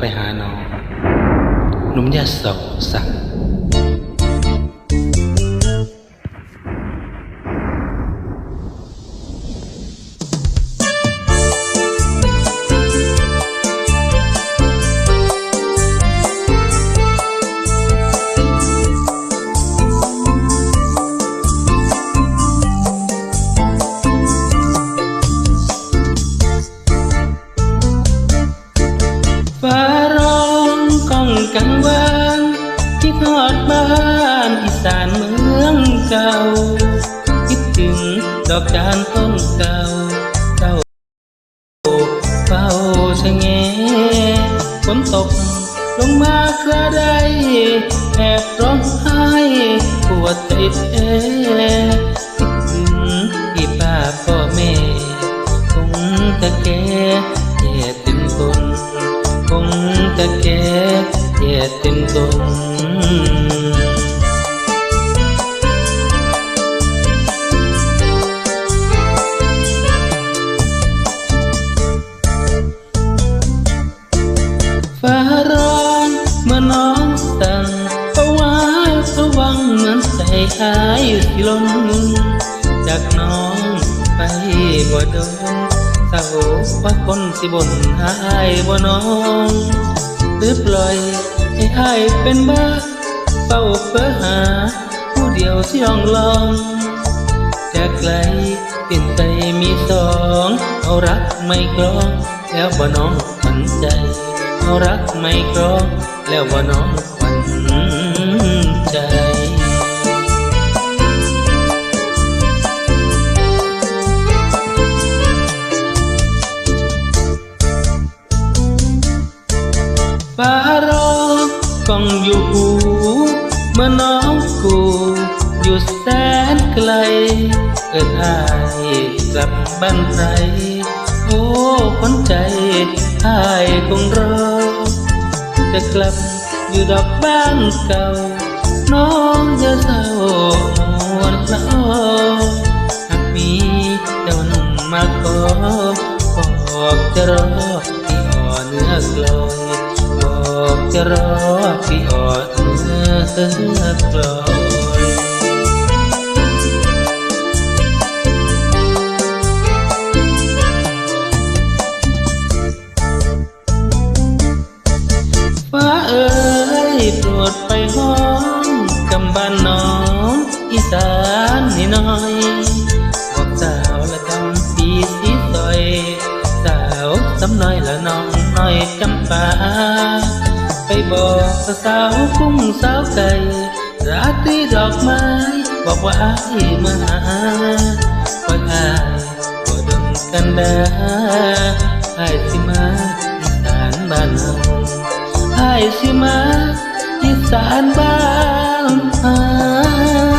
ไปหาน้องหนุ่มยาโสสั่ง ฟ้าร้องก้องกังวานคิดทอดบ้านอีสานเมืองเก่า คิดถึงดอกจานต้นเก่าเจ้าเฝ้าชะเงฝนตกลงมาคราใดแอบร้องไห้ปวดใจแท้คิดถึงพี่ป้าพ่อแม่คงจะแกแก่เต็มตน คงจะแก่แก่เต็มตนฟ้าร้องเมื่อน้องสั่งเพราะว่าสวังเหมือนใจหายล้นจากน้องไปบ่โดน เศร้าว่าคนสิบนหายบ่น้องหรือปล่อยให้หายเป็นบ้าเฝ้าเพื่อหา ผู้เดียวที่ลองลองจากไกลเปลี่ยนใจมีสองเอารักไม่กลองแล้วบ่น้องขวัญใจเอารักไม่กลองแล้วบ่น้องขวัญใจ ฟ้ารองกองอยู่หูเมื่อน้องกูอยู่แสนไกล เอินอายกลับบ้านไทยโอ้คนใจอายคงรอ จะกลับอยู่ดอกบ้านเก่า น้องจะเศร้าหมดละอหากมีเจ้าหนุ่มมาขอบอกจะรอพี่อ่อเนื้อกลอย อกจะรอพี่อ่อนเนื้อกลอยฟ้าเอ๋ยโปรดไปห้องกำบ้านน้องอีสานนี่น้อยบอกสาวละคำสีสีสอย สาวสำน้อยละน้องน้อยจำปา ไปบอกสาวกุ้งสาวไก่ราตรีดอกไม้บอกว่าอายมาหาว่าอายบ่ดมกันดาอายสิมาอีสานบ้านเฮาไอ้สิมาอีสานบ้านเฮา